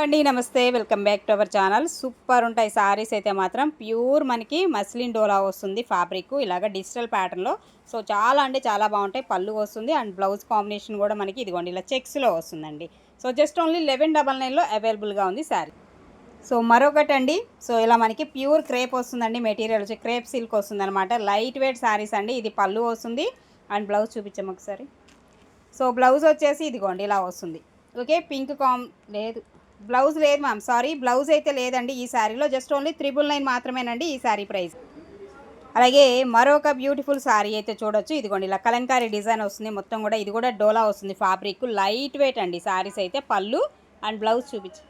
అండి నమస్తే. Welcome back to our channel. Super ఉంటాయి సారీస్ అయితే మాత్రం. ప్యూర్ మనకి మస్లిన్ డోలా వస్తుంది ఫ్యాబ్రిక్ ఇలాగ డిజిటల్ ప్యాటర్న్లో సో చాలా అంటే చాలా బాగుంటాయి. పళ్ళు వస్తుంది. అండ్ బ్లౌజ్ కాంబినేషన్ కూడా మనకి ఇదిగోండి ఇలా చెక్స్లో వస్తుందండి. So just only eleven double నైన్లో అవైలబుల్గా ఉంది శారీ సో మరొకటి అండి. సో ఇలా మనకి ప్యూర్ క్రేప్ వస్తుందండి. మెటీరియల్ వచ్చి క్రేప్ సిల్క్ వస్తుంది అనమాట లైట్ వెయిట్ శారీస్ అండి. ఇది పళ్ళు వస్తుంది. అండ్ బ్లౌజ్ చూపించాము ఒకసారి. సో బ్లౌజ్ వచ్చేసి ఇదిగోండి ఇలా వస్తుంది. ఓకే పింక్ కామ్ లేదు. బ్లౌజ్ లేదు మ్యామ్ సారీ బ్లౌజ్ అయితే లేదండి ఈ శారీలో జస్ట్ ఓన్లీ త్రిబుల్ నైన్ మాత్రమేనండి ఈ శారీ ప్రైస్. అలాగే మరొక బ్యూటిఫుల్ శారీ అయితే చూడొచ్చు. ఇదిగోండి ఇలా కలంకారీ డిజైన్ వస్తుంది మొత్తం కూడా ఇది కూడా డోలా వస్తుంది ఫ్యాబ్రిక్ లైట్ వెయిట్ అండి శారీస్ అయితే పళ్ళు అండ్ బ్లౌజ్ చూపించి.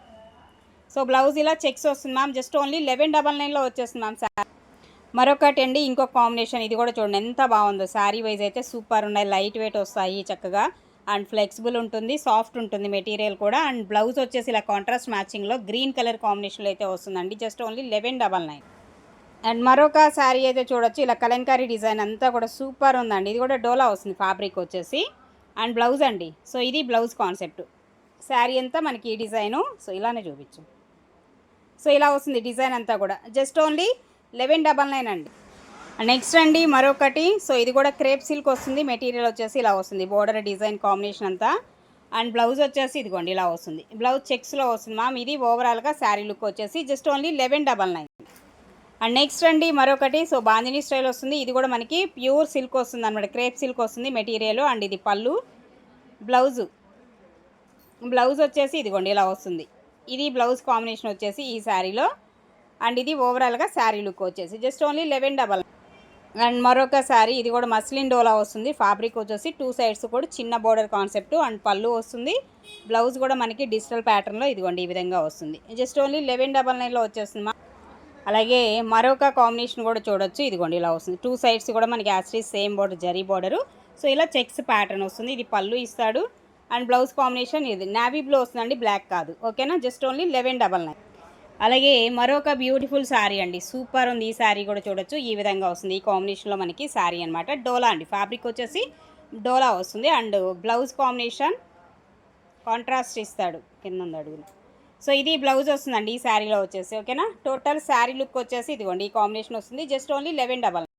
సో బ్లౌజ్ ఇలా చెక్స్ వస్తుంది ma'am just only eleven double నైన్లో వచ్చేస్తుంది మ్యామ్ శారీ. మరొకటి అండి ఇంకొక కాంబినేషన్ ఇది కూడా చూడండి ఎంత బాగుందో. శారీ వైజ్ అయితే సూపర్ ఉన్నాయి లైట్ వెయిట్ వస్తాయి చక్కగా. అండ్ ఫ్లెక్సిబుల్ ఉంటుంది సాఫ్ట్ ఉంటుంది మెటీరియల్ కూడా. అండ్ బ్లౌజ్ వచ్చేసి ఇలా కాంట్రాస్ట్ మ్యాచింగ్లో గ్రీన్ కలర్ కాంబినేషన్లో అయితే వస్తుందండి. Just only eleven double nine. And మరొక శారీ అయితే చూడొచ్చు. ఇలా కలంకారీ డిజైన్ అంతా కూడా సూపర్ ఉందండి. ఇది కూడా డోలా వస్తుంది ఫ్యాబ్రిక్ వచ్చేసి. అండ్ బ్లౌజ్ అండి. సో ఇది బ్లౌజ్ కాన్సెప్ట్ శారీ అంతా మనకి ఈ డిజైను. సో ఇలానే చూపించు. సో ఇలా వస్తుంది డిజైన్ అంతా కూడా. Just only eleven double nine అండి. నెక్స్ట్ అండి మరొకటి. సో ఇది కూడా క్రేప్ సిల్క్ వస్తుంది. మెటీరియల్ వచ్చేసి ఇలా వస్తుంది. బోర్డర్ డిజైన్ కాంబినేషన్ అంతా. అండ్ బ్లౌజ్ వచ్చేసి ఇదిగోండి ఇలా వస్తుంది. బ్లౌజ్ చెక్స్లో వస్తుంది. మ్యామ్ ఇది ఓవరాల్గా శారీ లుక్ వచ్చేసి just only eleven double nine. And next అండి మరొకటి. సో బాందిని స్టైల్ వస్తుంది. ఇది కూడా మనకి ప్యూర్ సిల్క్ వస్తుంది అనమాట క్రేప్ సిల్క్ వస్తుంది మెటీరియల్ అండ్ ఇది పళ్ళు. బ్లౌజు. బ్లౌజ్ వచ్చేసి ఇదిగోండి ఇలా వస్తుంది. ఇది బ్లౌజ్ కాంబినేషన్ వచ్చేసి ఈ శారీలో. అండ్ ఇది ఓవరాల్గా శారీ లుక్ వచ్చేసి just only eleven double and మరొక శారీ ఇది కూడా మస్లిన్ డోలా వస్తుంది. ఫ్యాబ్రిక్ వచ్చేసి టూ సైడ్స్ కూడా చిన్న బోర్డర్ కాన్సెప్ట్ అండ్ పళ్ళు వస్తుంది. బ్లౌజ్ కూడా మనకి డిజిటల్ ప్యాటర్న్లో ఇదిగోండి ఈ విధంగా వస్తుంది. జస్ట్ ఓన్లీ లెవెన్ డబల్ నైన్లో వచ్చేస్తుంది అలాగే మరొక కాంబినేషన్ కూడా చూడొచ్చు. ఇదిగోండి ఇలా వస్తుంది. టూ సైడ్స్ కూడా మనకి యాస్ట్రీ same border zari border. So ఇలా చెక్స్ ప్యాటర్న్ వస్తుంది. ఇది పళ్ళు ఇస్తాడు. అండ్ బ్లౌజ్ కాంబినేషన్ ఇది. నావీ బ్లూ వస్తుందండి బ్లాక్ కాదు. ఓకేనా? Just only eleven double nine. అలాగే మరొక బ్యూటిఫుల్ శారీ అండి. సూపర్ ఉంది. ఈ శారీ కూడా చూడొచ్చు. ఈ విధంగా వస్తుంది. ఈ కాంబినేషన్లో మనకి శారీ అనమాట డోలా అండి. ఫ్యాబ్రిక్ వచ్చేసి డోలా వస్తుంది. అండ్ బ్లౌజ్ కాంబినేషన్ కాంట్రాస్ట్ ఇస్తాడు. కింద ఉంది అడుగులు సో ఇది బ్లౌజ్ వస్తుందండి. ఈ శారీలో వచ్చేసి. ఓకేనా టోటల్ శారీ లుక్ వచ్చేసి ఇదిగోండి. ఈ కాంబినేషన్ వస్తుంది. Just only eleven double